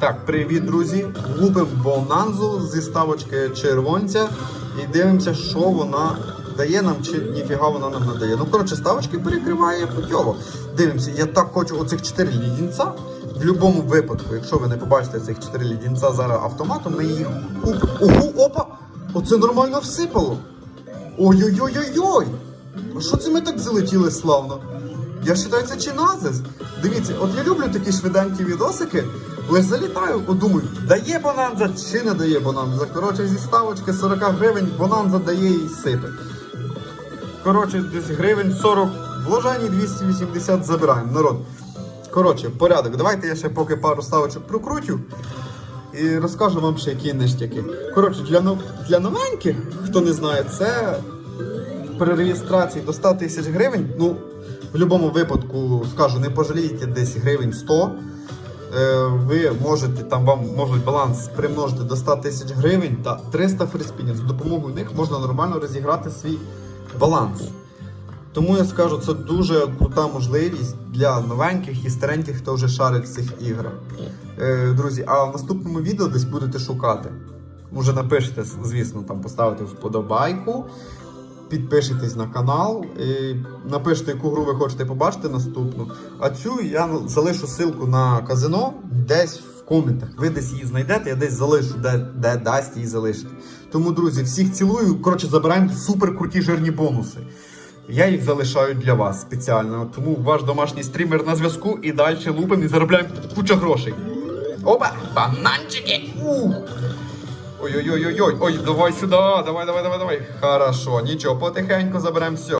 Так, привіт, друзі. Лупимо бонанзу зі ставочки червонця і дивимося, що вона дає нам, чи ніфіга вона нам не дає. Ну, коротше, ставочки перекриває путьово. Дивимося, я так хочу оцих 4 лідінця. В будь-якому випадку, якщо ви не побачите цих 4 лідінця зараз автоматом, ми їх. Ого, опа! Оце нормально всипало. Ой-ой-ой-ой-ой! А що це ми так залетіли славно? Я вважаю, це чиназис. Дивіться, от я люблю такі швиденькі відосики, лиш залітаю, от думаю, дає бонанза чи не дає бонанза. Коротше, зі ставочки 40 гривень бонанза дає і сипе. Коротше, десь гривень 40 вложені, 280 забираємо. Народ. Коротше, порядок. Давайте я ще поки пару ставочок прокрутю. І розкажу вам ще які ништяки. Коротше, для, для новеньких, хто не знає, це при реєстрації до 100 тисяч гривень. Ну, в будь-якому випадку, скажу, не пожалієте десь гривень 100. Е, Ви можете, там вам можуть баланс примножити до 100 тисяч гривень та 300 фріспінів. З допомогою них можна нормально розіграти свій баланс. Тому я скажу, це дуже крута можливість для новеньких і стареньких, хто вже шарить в цих іграх. Е, друзі, а в наступному відео десь будете шукати. Може напишете, звісно, там поставите вподобайку, підпишитесь на канал, і напишете, яку гру ви хочете побачити наступну. А цю я залишу ссылку на казино десь в коментах. Ви десь її знайдете, я десь залишу, де, де дасть її залишити. Тому, друзі, всіх цілую. Коротше, забираємо супер круті жирні бонуси. Я їх залишаю для вас спеціально. Тому ваш домашній стрімер на зв'язку і далі лупимо і заробляємо куча грошей. Опа! Бананчики! Ух! Ой-ой-ой-ой, ой, давай сюди, давай, давай, давай, давай. Хорошо, нічого, потихеньку заберемо все.